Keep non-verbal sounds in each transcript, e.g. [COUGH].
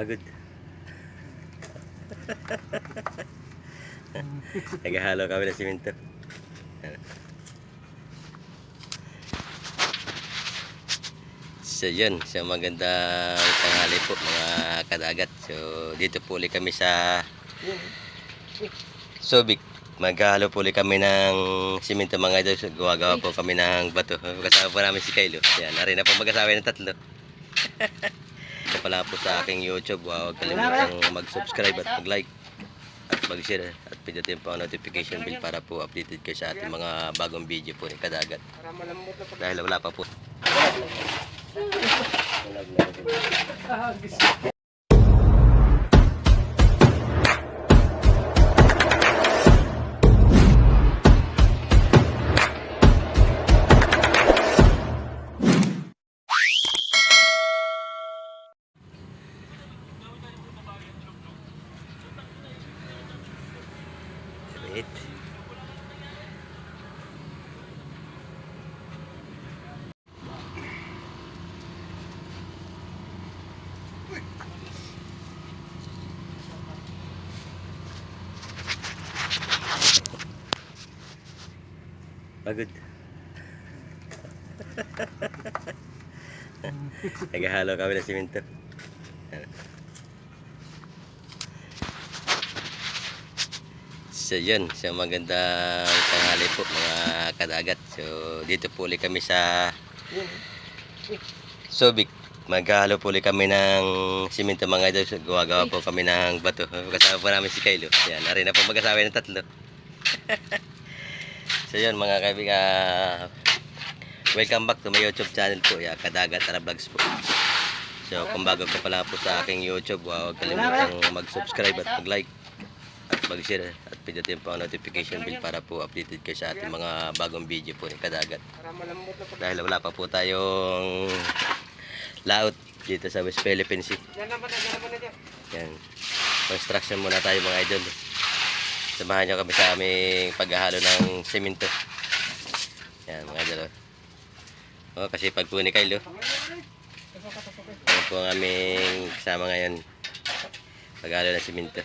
Pagod. [LAUGHS] Naghahalo kami ng simento. So yun, so magandang tanghali po mga kadagat. So dito po ulit kami sa Subic. Maghahalo po ulit kami ng simento mga idol. So, Gawa-gawa po kami ng bato. Kasama po namin si Kylo. Yan, narin na po mag-asawa ng tatlo. [LAUGHS] Ito pala po sa aking YouTube. Huwag kalimutang mag-subscribe at mag-like at mag-share at pindutin po ang notification bell para po updated kayo sa ating mga bagong video po ni Kadagat. Dahil wala pa po. Wait. Pagod. Naghahalo [LAUGHS] kami ng simento. So yun, so magandang tanghali po mga kadagat. So dito po ulit kami sa Subic. Maghahalo po ulit kami ng simento mga idol. So, gawa-gawa po kami ng bato. Kasama po namin si Kylo. Yan, narin na po mag-asawa ng tatlo. [LAUGHS] so yun mga kaibigan. Welcome back to my YouTube channel po. Ya, Kadagat Tara Vlogs po. So kung bago ka pala po sa aking YouTube, huwag kalimutang mag-subscribe at mag-like mag-share at pindutin po ang notification bell para po updated kayo sa ating mga bagong video po ni Kadagat. Dahil wala pa po tayong layout dito sa West Philippines Sea. Yan. Construction muna tayo mga idol. Samahan nyo kami sa aming paghahalo ng semento. Yan mga idol. Oh, kasi pag po ni Kylo. Yan po ang aming kasama ngayon. Paghahalo ng semento.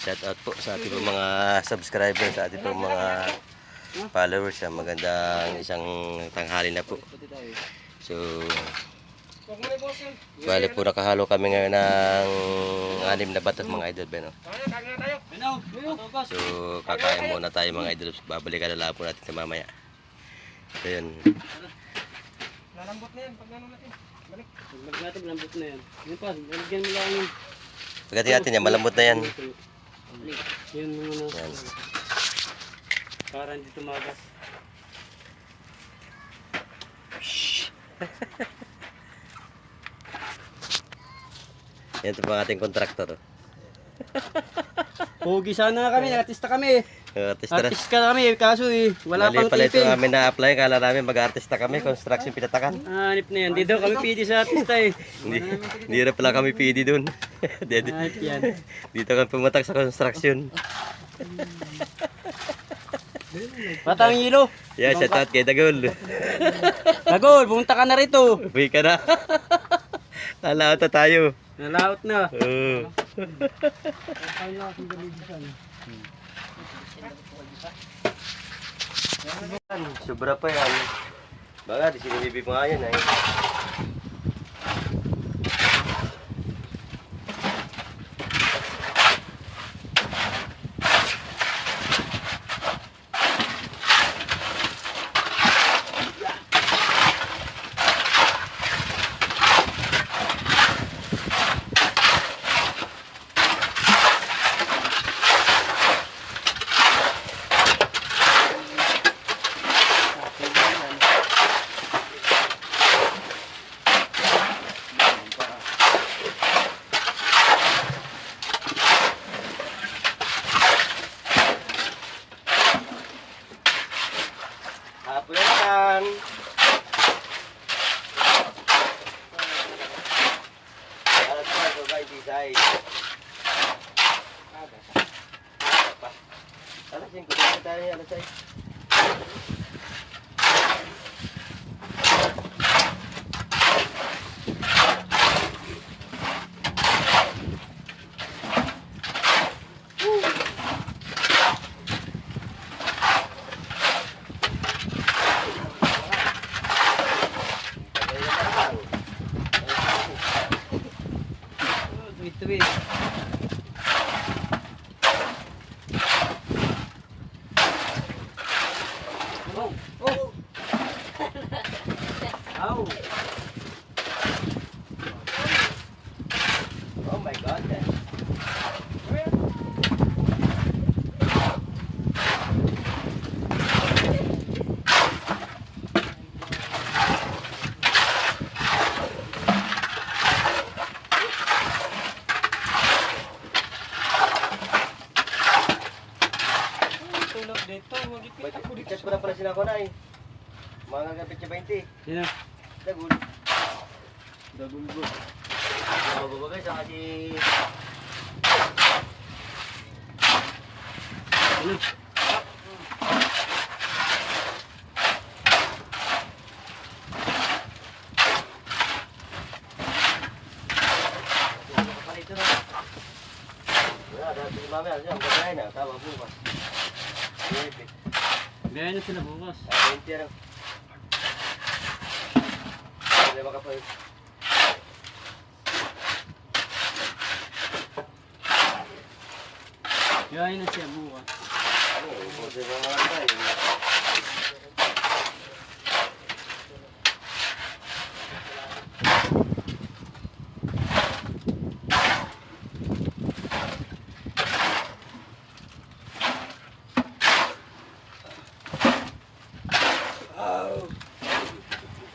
Shout out po sa ating mga subscribers, sa ating mga followers. Magandang isang tanghali na po. So, bali po nakahalo kami ngayon ng anim na bato mga idol. Beno. So, kakain muna tayo mga idol. Babalikan na lang po natin sa mamaya. So, yun. Lalambot na yan pag ano natin. Balik. Pag natin lambot na yan. Yun pa, lalagyan mo lang yung... Pagkati natin yan, malambot na yan. Yun muna. Yan. Para hindi tumagas. Yan ito po ang ating kontraktor. Pogi sana kami, artista kami. Artista na. Artist ka kami, kaso eh, wala Mali pang pala ito namin na-apply. Kala namin mag-artista kami. Construction pinatakan. Hanip na yan. Di daw kami pwede sa artista eh. Hindi, hindi na pala kami PD doon. dito, Hanip yan. dito kami pumatak sa construction. Patang yelo. Yeah, shout out kay Dagol. Tagol, pumunta ka na rito. Uwi ka na. [LAUGHS] Lalaot na tayo. Nalaot na. [LAUGHS] Oo. Sobra pa yan. Baka, di sinibibig mo nga yan eh. Gaya na sila bukas. Ah, 20 ano. Hindi ba kapal? Gaya na siya bukas. Ano, ubusin mo mga tayo.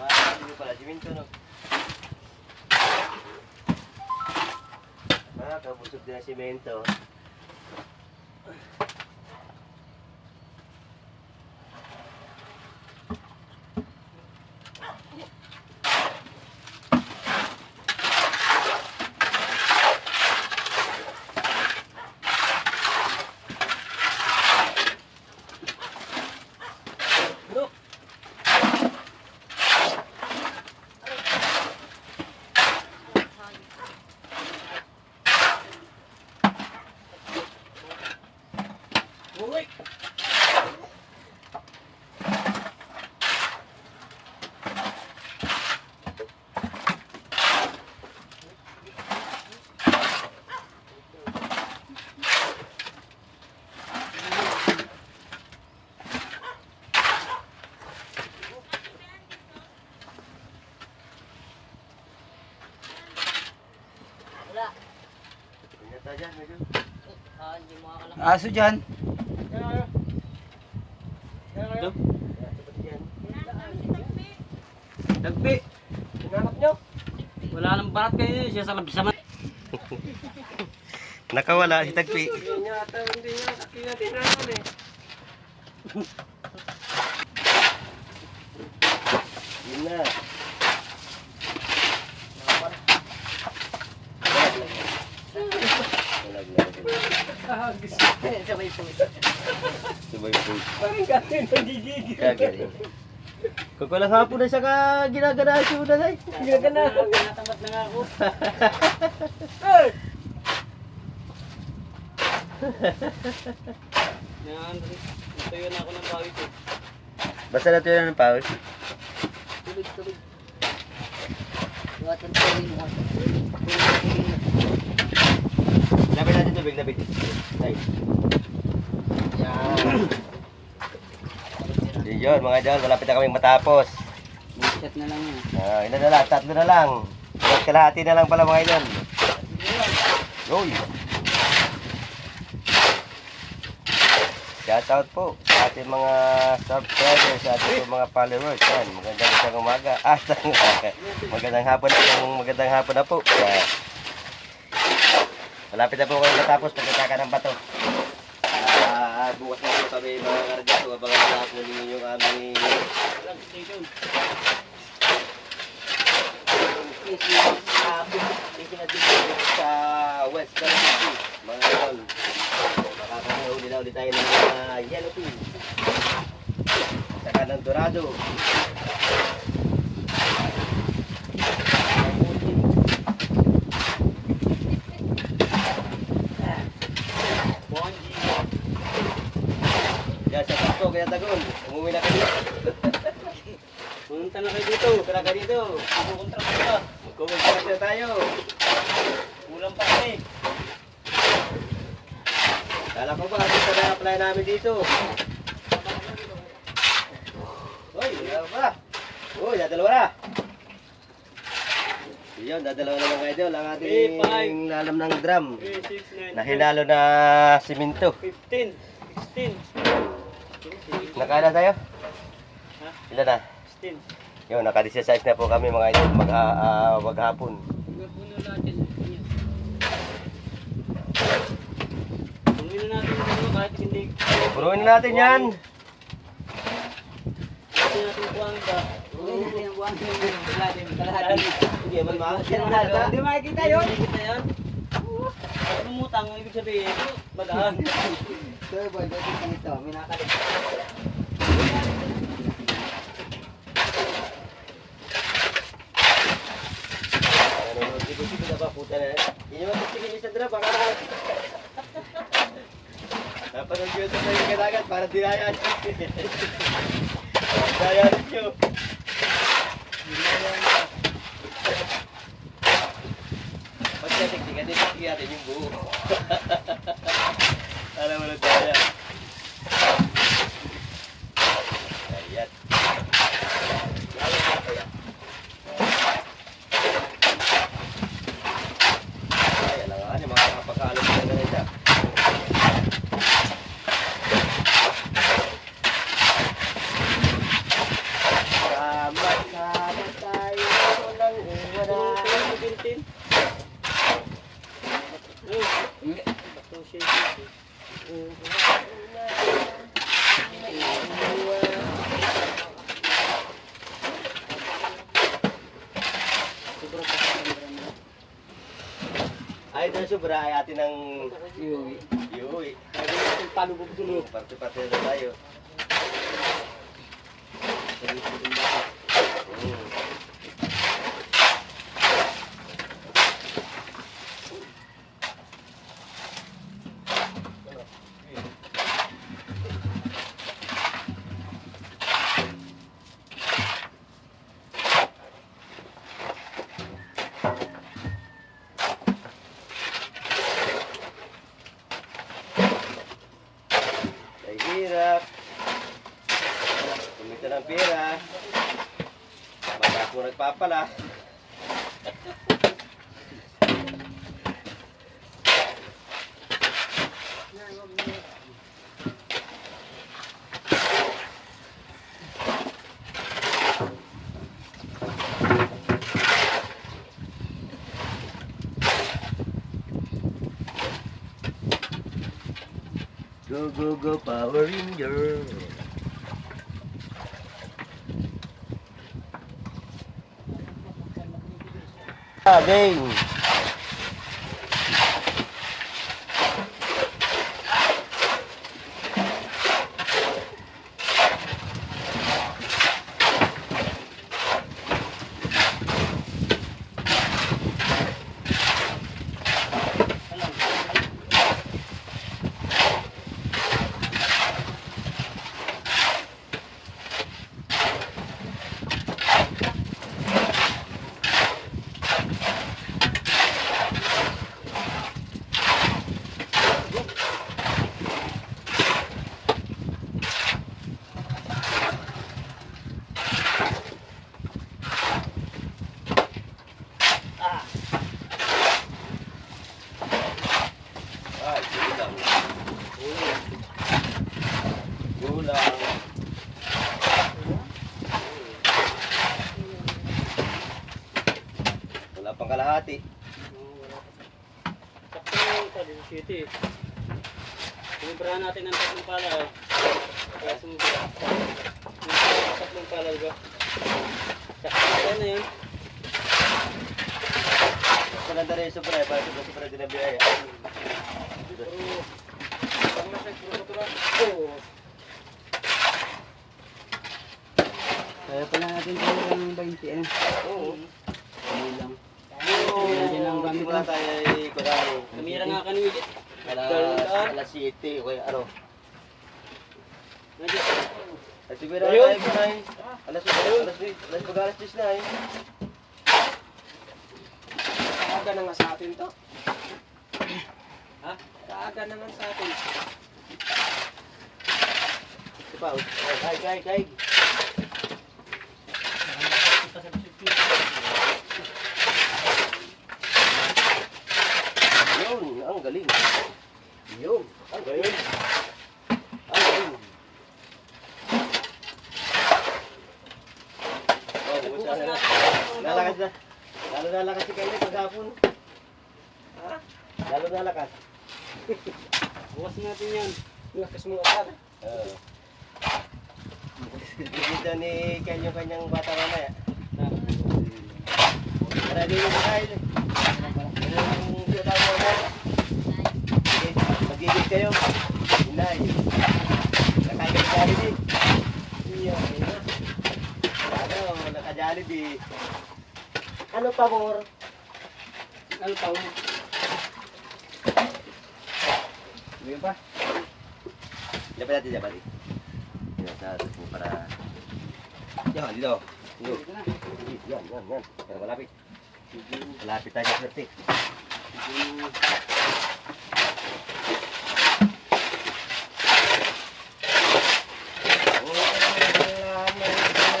Parang hindi pala, siminto no. Ah, kabusog din ang simento. Aso dyan. Dagpi! Hinanap nyo. Wala nang barat kayo siya sa labsaman. Nakawala si Tagpi. Hindi niya ata, hindi niya. Eh. [LAUGHS] Yun na. Walag na. Ah, gusto. Sabay po. Parang gano'n nagigigil. Kagaling. Kung ko lang hapon na siya ka ginagana siya na ay. Ginagana. Tinatamad na nga ako. Yan, natuyo na ako ng bawi ko. Basta na tuyo ng pawis. Tubig. Buatan tubig mo. Lapit natin tubig, lapit. Ay. Yan. Yun, mga idol, malapit na kaming matapos. Mag-chat na lang yan. Ah, ilan na lang, tatlo na lang. At kalahati na lang pala mga idol. Uy. Shout out po sa ating mga subscribers, sa ating mga followers. Yan, magandang isang umaga. Ah, [LAUGHS] magandang hapon na magandang hapon na po. Yan. Malapit na po kayo matapos pagkataka ng bato. Ah, bukas na po kami mga kargato. Abangan na po ninyo yung aming sa West Cavite, mga idol. Makakahuli na ulit tayo ng mga yellow pin. Saka ng dorado. Pasko, kaya tagon. Umuwi na kayo. [LAUGHS] Punta na kayo dito. Tara ka dito. Pupunta na kayo. Magkumontra na tayo. Kulang pa kami. Wala pa ba? Ito na apply namin dito. Uy, wala pa. Uy, dadalawa na. Yun, dadalawa na mga idol ang ating lalam ng drum 3, 6, 9, na hinalo na simento. 15, 16, Nakaila tayo? Ha? Ilan na? 16. Yun, naka-16 na po kami mga idol mag, uh, maghapon. Tumino natin yung ano, kahit hindi. Puruin na natin yan. Hindi natin kuwang ba. Hindi man Hindi makikita yun. Hindi makikita yan. Lumutang, ang ibig sabihin, bagaan. Ano, sigo-sigo na ba puta na? Hindi naman tigil sa drum, baka na. Napanood ko ito sa kadagat para dinayaan. [LAUGHS] Dinayaan nyo. [LAUGHS] din tingnan [LAUGHS] comparte parte del detalle. Ako nagpapala. Go, go, go, Power Ranger. Ah, game. Ay, gulang. Gulang. Wala pang kalahati. Sakto na yung sa city. Sumubra natin ng tatlong pala. oh. Kaya sumubra. Yung tatlong pala ba? Sakto na yun. Sobra eh. Para sobra sobra din biyaya. Kaya pala natin talaga ng 20 ano. Oo. Ano lang. Oo. Yan din ang gamit Simula ko. tayo ay kunwari. Namira nga ka ni Widget. Alas, alas 7 o kaya ano. Nandiyan. At siguro tayo. Alas 8, alas 8, alas 8, alas 10 na eh. Kaaga na nga sa atin to. Ha? Kaaga na nga sa atin. pa. oh. Kay, kay, kay. Yun, ang galing. Yun, ang galing. Ang galing. Oh, kumusta na. Lalo nalakas si Kyle paghapon. Ha? Lalo nalakas. Bukas natin yan. Lakas mo agad. Oo. Daw ni Kyle yung kanyang bata mamaya. Para din yung Kyle. Ano yung sinasabi mo mamaya? Magiging kayo. Inay. Nakain ka Jollibee. Iya, iya. Ano, naka-Jollibee. Ano pa, Ano pa? Ngayon pa? Pa natin, pa natin. Yan, sa mo para... Yan, dito. Dito. Yan, yan, yan. Pero malapit. Malapit tayo sa swerte.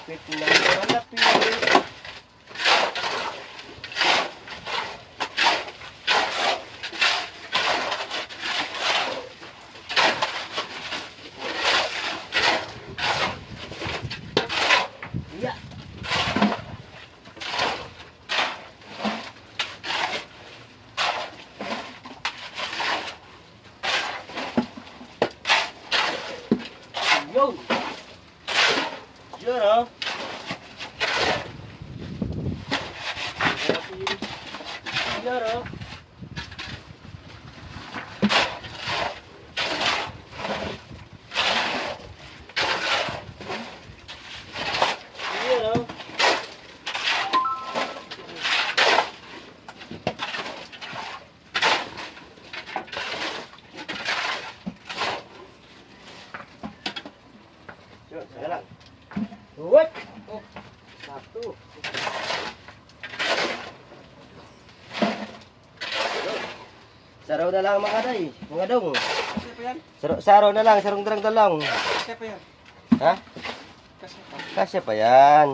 Malapit na malapit. Iya. Yo. Yun oh. Yun oh. Yun oh. Yun, saka lang. What? Oh. Yun. Saraw na lang mga day, mga dong. Saraw, saraw na lang, sarong drang lang. Kasi pa yan. Ha? Kasi pa. Kasya pa yan.